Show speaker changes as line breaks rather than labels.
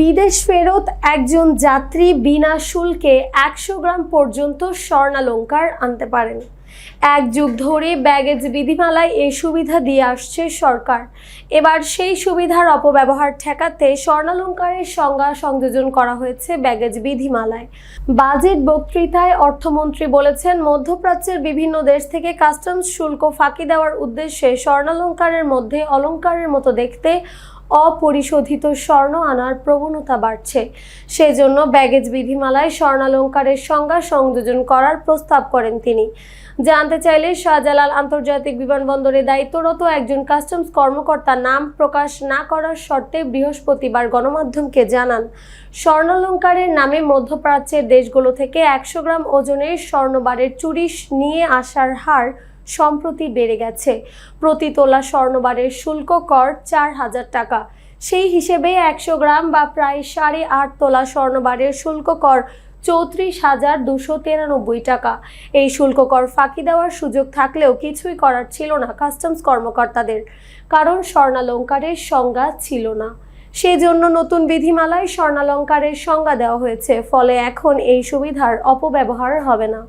বিদেশ ফেরত একজন যাত্রী বিনা শুল্কে একশো গ্রাম পর্যন্ত স্বর্ণালঙ্কার আনতে পারেন। এক যুগ ধরে ব্যাগেজ বিধিমালায় এই সুবিধা দিয়ে আসছে সরকার। এবার সেই সুবিধার অপব্যবহার ঠেকাতে স্বর্ণালঙ্কারের সংজ্ঞা সংযোজন করা হয়েছে ব্যাগেজ বিধিমালায়। বাজেট বক্তৃতায় অর্থমন্ত্রী বলেছেন, মধ্যপ্রাচ্যের বিভিন্ন দেশ থেকে কাস্টমস শুল্ক ফাঁকি দেওয়ার উদ্দেশ্যে স্বর্ণালঙ্কারের মধ্যে অলঙ্কারের মতো দেখতে অপরিশোধিত স্বর্ণ আনার প্রবণতা বাড়ছে। সেজন্য ব্যাগেজ বিধিমালায় স্বর্ণালঙ্কারের সংজ্ঞা সংযোজন করার প্রস্তাব করেন তিনি। জানতে চাইলে শাহজালাল আন্তর্জাতিক বিমানবন্দরে দায়িত্বরত একজন কাস্টমস কর্মকর্তা নাম প্রকাশ না করার শর্তে বৃহস্পতিবার গণমাধ্যমকে জানান, স্বর্ণালঙ্কারের নামে মধ্যপ্রাচ্যের দেশগুলো থেকে একশো গ্রাম ওজনের স্বর্ণবারের চুরি নিয়ে আসার হার সম্প্রতি বেড়ে গেছে। প্রতি তোলা স্বর্ণবারের শুল্ক কর চার হাজার টাকা। সেই হিসেবে একশো গ্রাম বা প্রায় সাড়ে আট তোলা স্বর্ণবারের শুল্ক কর চৌত্রিশ হাজার দুশো তিরানব্বই টাকা। এই শুল্ক কর ফাঁকি দেওয়ার সুযোগ থাকলেও কিছুই করার ছিল না কাস্টমস কর্মকর্তাদের। কারণ স্বর্ণালঙ্কারের সংজ্ঞা ছিল না। সেজন্য নতুন বিধিমালায় স্বর্ণালঙ্কারের সংজ্ঞা দেওয়া হয়েছে, ফলে এখন এই সুবিধার অপব্যবহার হবে না।